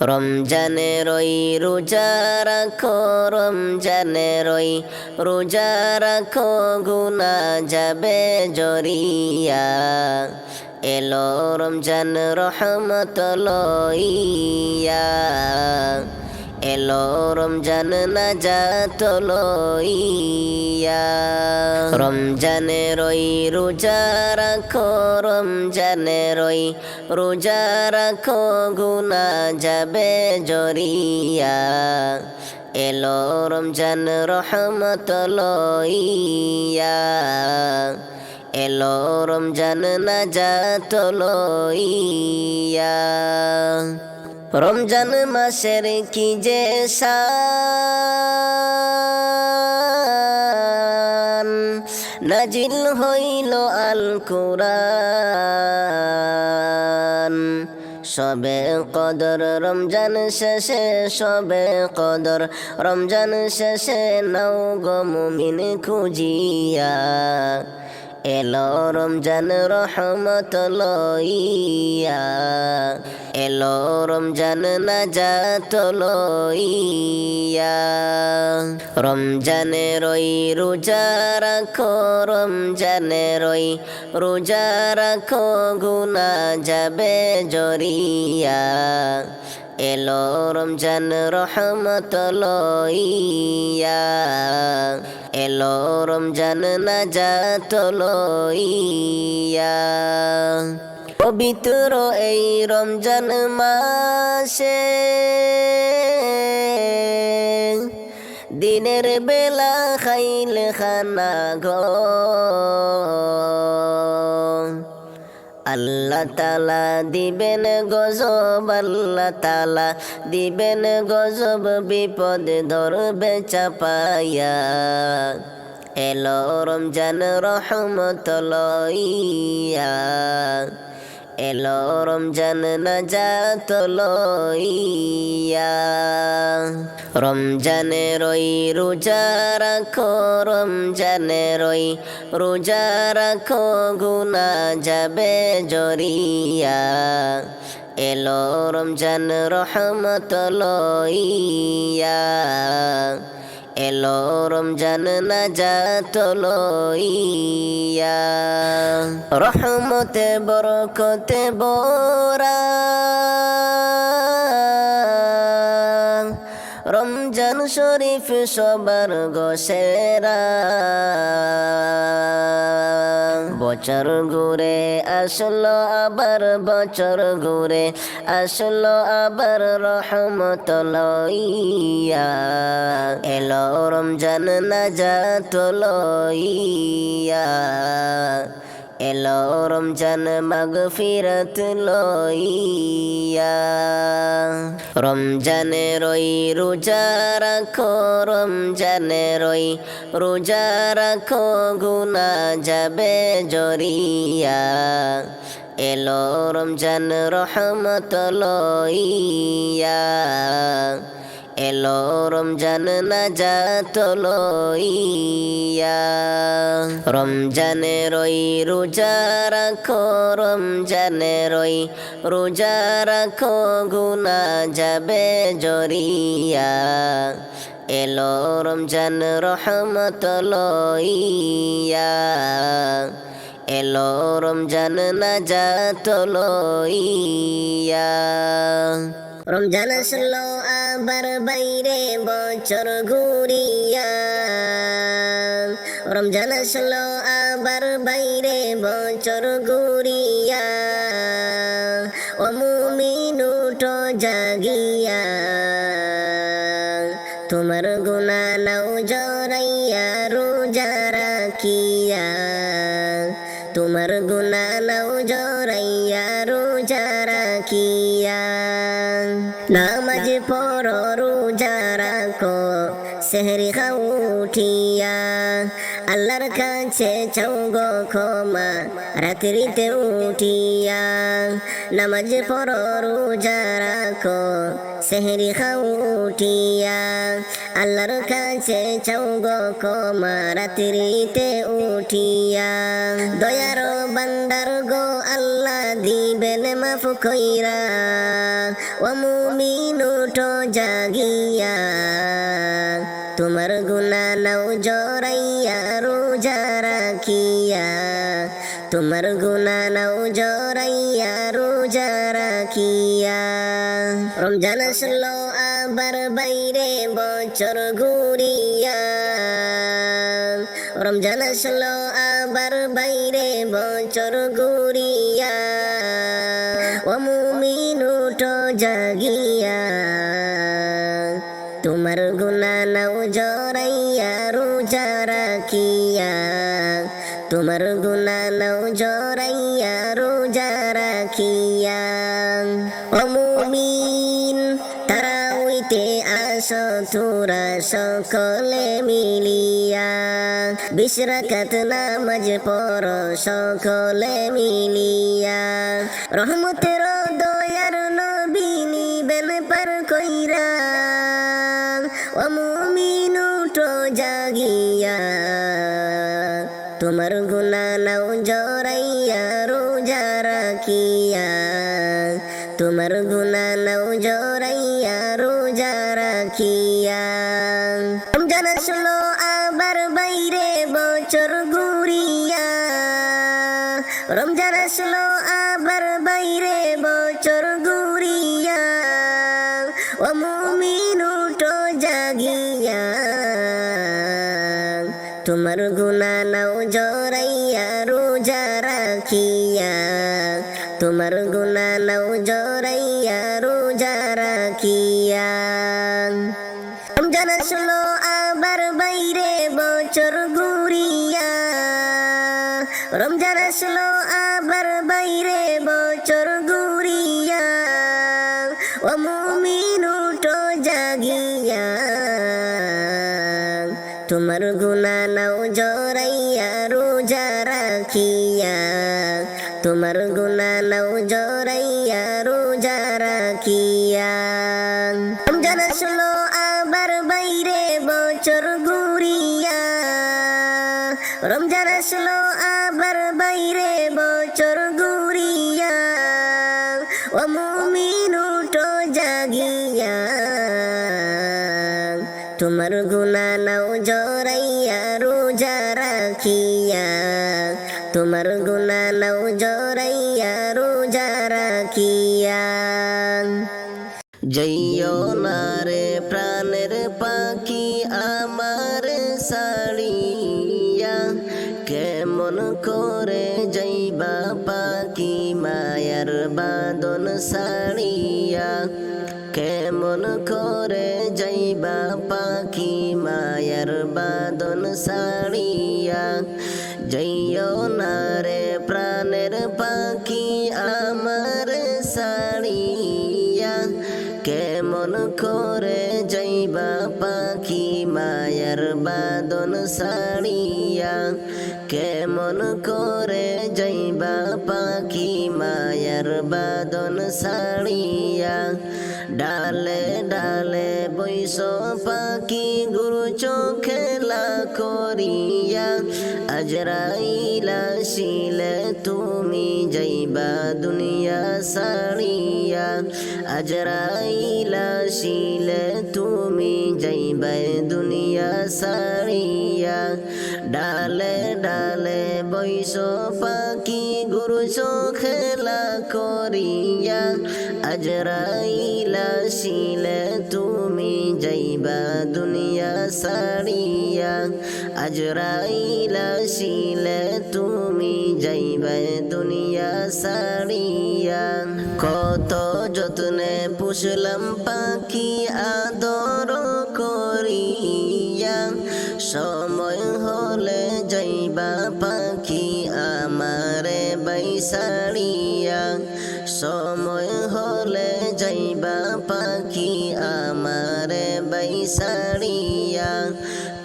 রমজানের ওই রোজা রাখো, রমজানের ওই রোজা রাখো গুনা যাবে জরিয়া। এলো রমজান রহমত লইয়া। এলো রমজান নাজাত লইয়া। রমজানের ওই রোজা রাখো রমজানের ওই রোজা রাখো গুনা যাবে জরিয়া। এলো রমজান রহমত লইয়া। এলো রমজান নাজাত লইয়া। রমজান মাসের কি যে নাজিল হইল আল কুরআন। সবে কদর রমজান শেষে, সবে কদর রমজান শেষে নৌ গো মুমিন খুঁজিয়া। এলো রমজান রহমত লইয়া। এলো রমজান নাজাত লইয়া। রমজানের ওই রোজা রাখো, রমজানের ওই রোজা রাখো গুনা যাবে জরিয়া। এলো রমজান রহমত লইয়া এলো রমজান নাজাত লইয়া পবিত্র এই রমজান মাসে দিনের বেলা খাইল খানা গো আল্লাহ তালা দিবেন গজব, আল্লাহ তালা দিবেন গজব, বিপদ ধরবে চাপাইয়া। এলো রমজান রহমত লইয়া। এলো রমজান নাজাত লইয়া। রমজানের ওই রোজা রাখো, রমজানের ওই রোজা রাখো গুনা যাবে জরিয়া। এলো রমজান রহমত লইয়া। এলো রমজান নাজাত লইয়া রহমতে বরকতে বরা। রমজান শরীফ সবার গোসেরা বছর ঘুরে আসলো আবার বছর ঘুরে আসলো আবার রহমত লইয়া এলো রমজান নাজাত লইয়া এলো রমজান মাগফিরত লইয়া রমজানের ওই রোজা রাখো রমজানের ওই রোজা রাখো গুনা যাবে জরিয়া এলো রমজান রহমত লইয়া এলো রমজান নাজাত লইয়া রমজানের ওই রোজা রাখো, রমজানের ওই রোজা রাখো গুনা যাবে জরিয়া। এলো রমজান রহমত লইয়া এলো রমজান নাজাত লইয়া রমজান আসলো আবার বাইরে বছর ঘুরিয়া। রমজান আসলো আবার বাইরে বছর ঘুরিয়া। ও রোজা কো সেহরি খাও উঠিয়া আল্লাহর কাছে চাও গো ক্ষমা, রাত্রিতে উঠিয়া, নামাজ পর রোজা রাখো। সেহরি খাও উঠিয়া আল্লাহর কাছে চাও গো ক্ষমা রাত্রিতে উঠিয়া। দয়ার বান্দার গো আল্লাহ দিবেন মাফ কইরা, ও মুমিন উঠো জাগিয়া। তোমার গুনা নাও জরাইয়া, রোজা রাখিয়া। তোমার গুনা নাও জরাইয়া আসলো আবার বাইরে বছর ঘুরিয়া। রমজান আসলো আবার বাইরে বছর ঘুরিয়া। ও মুমিন জাগিয়া। তোমার গুনা নাও জরাইয়া রোজা রাখিয়া। তোমার গুনা নাও জরাইয়া তোরা সকলে মিলিয়া বিশ্রাকাত নামাজ পর সকলে মিলিয়া। রহমতের দয়ার নবী নিবেন পার কইরা, ও মুমিন উঠো জাগিয়া। তোমার গুনা নাও জরাইয়া জাগিয়া তোমার গুনা নাও জরাইয়া, রোজা রাখিয়া। তোমার গুনা নাও জরাইয়া, রোজা রাখিয়া। রমজান আসলো, আবার বাইরে বছর ঘুরিয়া। রমজান আসলো তোমার গুনা নাও জরাইয়া রোজা রাখিয়া। তোমার গুনা নাও জরাইয়া তোমার গুনা নাও জরাইয়া রোজা রাখিয়া তোমার গুনা নাও জরাইয়া রোজা রাখিয়া জইও না রে প্রাণের পাখি আমার সাড়িয়া কেমন করে যাইবা পাখি মায়ার বাদন সাড়িয়া কেমন করে যাইবা পাখি মায়ার বাদন সাড়িয়া জইও না রে প্রাণের পাখি আমার সাড়িয়া কেমন করে যাইবা পাখি মায়ার বাদন সাড়িয়া কেমন করে মায়ার বাদন সাড়িয়া ডালে ডালে বৈশ পাখি গুরু চোখেলা করিয়া, আজরাইলা শিলে তুমি যাইবা দুনিয়া সাড়িয়া আজরাইলা শিলে তুমি যাইবা দুনিয়া সাড়িয়া ডালে ডালে বৈশ পাখি গুরু চোখেলা করিয়া আজরাইলা শিলে তুমি যাইবা দুনিয়া সাড়িয়া আজরাইলা শিলে তুমি যাইবা দুনিয়া সাড়িয়া কত যত্নে পুষলাম পাখি আদর করিয়া। সময় হলে যাইবা পাখি আমারে বাইসাড়িয়া সময় হলে যাইবা পাখি আমারে বাইসারিয়া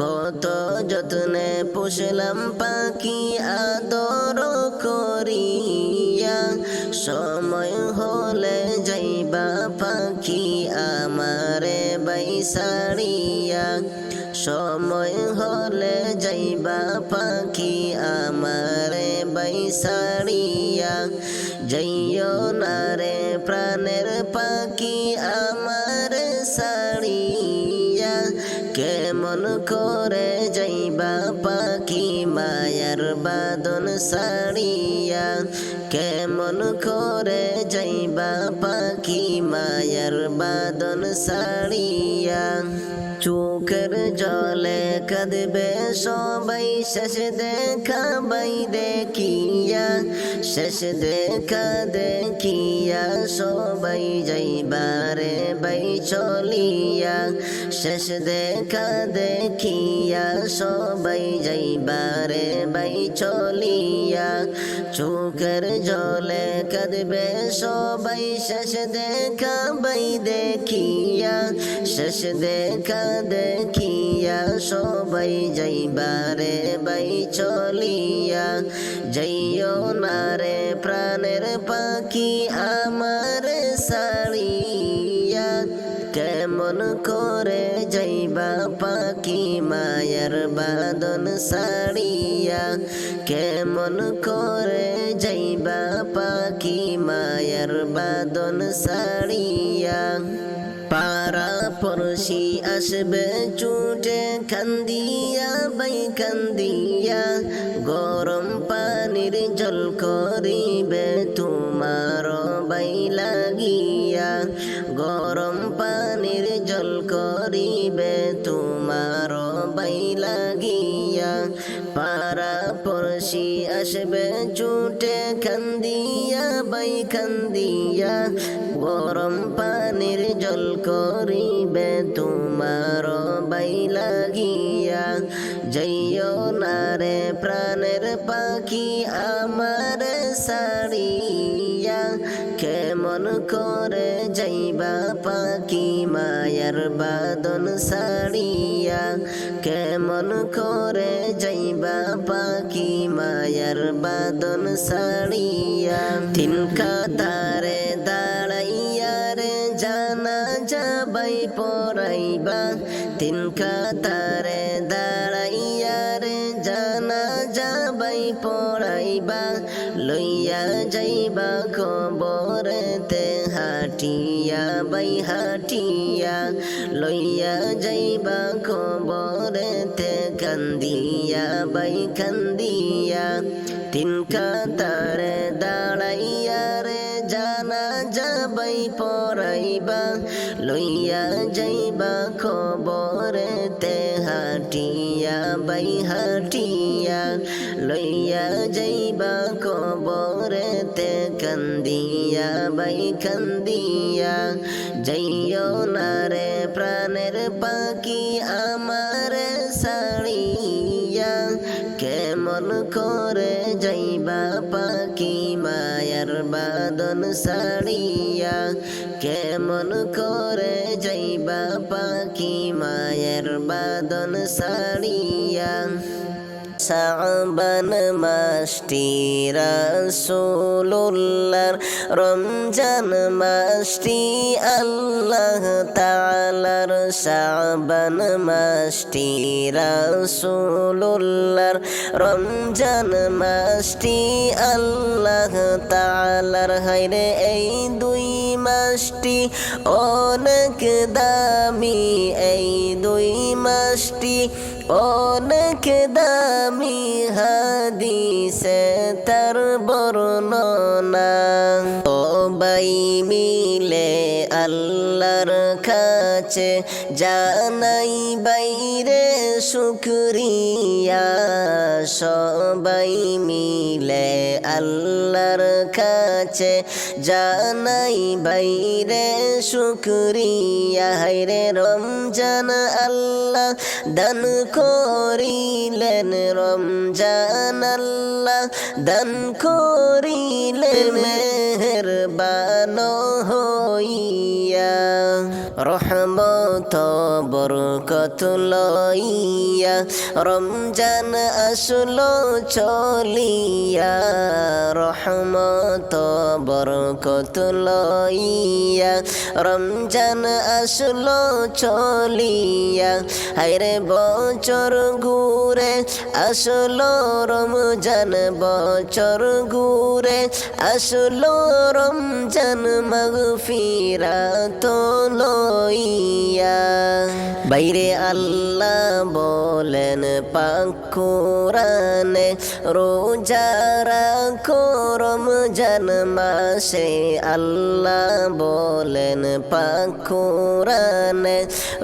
কত যত্নে পুষলাম পাখি আদর করিয়া। সময় হলে যাইবা পাখি আমারে বাইসারিয়া সময় হলে যাইবা পাখি আমারে বাইসারিয়া যাইও না রে প্রাণের পাখি আমার সারিয়া কেমন করে যাইবা পাখি মায়ার বাদন সারিয়া কেমন করে যাইবা পাখি মায়ার বাদন সারিয়া চোখের জলে কাঁদবে সবাই শেষ দেখা বাই দেখিয়া। শেষ দেখা দেখিয়া সবাই যাইবারে বাই চলিয়া। শেষ দেখা দেখিয়া সবাই যাইবারে বাই চলিয়া। চোখের জলে কাঁদবে সবাই, শেষ দেখা বাই দেখিয়া শেষ দেখা দেখিয়া সবাই যাইবারে বাই চলিয়া, যাইও না রে প্রাণের পাখি আমার সারিয়া। কেমন করে যাইবা পাখি মায়ার বাদন সারিয়া। কেমন করে যাইবা পাখি মায়ার বাদন সারিয়া। পারা পড়শি আসবে, চুটে কান্দিয়া, বাই কান্দিয়া। গরম পানির জল করিবে তোমার বাই লাগিয়া। গরম পানির জল করিবে লাগিয়া পারা পড়শি আসবে চুটে কান্দিয়া বাই কান্দিয়া গরম পানির জল করিবে তোমার বাই লাগিয়া। যাইও না রে প্রাণের পাখি আমার সারিয়া, কেমন করে যাইবা পাখি? মায়ার বাদন সারিয়া কেমন করে যাইবা পাখি মায়ার বাদন সারিয়া? তিন কাতারে দাঁড়াইয়া রে জানা যাবাই পড়াইবা। তিন কাতারে দাঁড়াইয়া রে জানা যাবাই পড়াইবা। লইয়া যাইবা খবরেতে হাটিয়া বাই হাটিয়া লইয়া যাইবা খবরেতে কান্দিয়া, বাই কান্দিয়া। তিন কাতারে দাঁড়াইয়া রে জানা যাবাই পড়াইবা লইয়া যাইবা খবরেতে হাটিয়া, বাই হাটিয়া। লইয়া যাইবা খবরেতে কান্দিয়া, বাই কান্দিয়া। যাইও না রে প্রাণের পাখি আমার সারিয়া কেমন করে যাইবা পাখি মায়ার বাদন সারিয়া কেমন করে যাইবা পাখি মায়ের বাদন সারিয়া শাবান মাসটি রাসূলুল্লাহর রমজান মাসটি আল্লাহ তাআলার শাবান মাসটি রাসূলুল্লাহর রমজান মাসটি আল্লাহ তাআলার হায়রে এই দুই মাসটি অনেক দামি, এই দুই মাসটি অনেক দামি হাদিসে তার বর্ণনা। সবাই মিলে আল্লাহর কাছে জানাই বাইরে শুক্রিয়া। সবাই মিলে আল্লাহর কাছে জানাই বাইরে শুক্রিয়া হাইরে রমজান আল্লাহ, দান করিলেন রমজান আল্লাহ, দান করিলেন মেহরবান হইয়া রহমত, বরকত লইয়া, রমজান আসলো চলিয়া, রহমত, বরকত লইয়া, রমজান আসলো চলিয়া, হায়রে বছর ঘুরে আসলো, রমজান বছর ঘুরে আসলো, রমজান মগফিরা তো লইয়া বাইরে আল্লাহ বলেন পাকুরানে রোজা রাখো, রমজান মাসে আল্লাহ বলেন পাকুরানে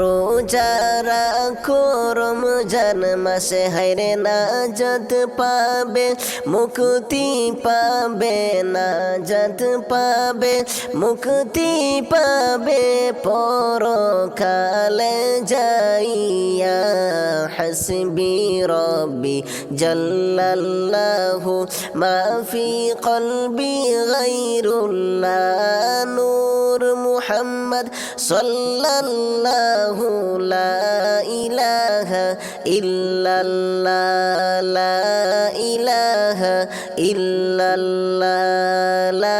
রোজা রাখো, রমজান মাসে হাইরে নাজাত পাবে, মুক্তি পাবে, নাজাত পাবে, মুক্তি পাবে পরকালে যাইয়া হাসবি রব্বি জাল্লাল্লাহু মা ফি কলবি গায়রুল্লাহ নূর মুহাম্মদ সাল্লাল্লাহু লা ইলাহা ইল্লাল্লাহ লা ইলাহা ইল্লাল্লাহ লা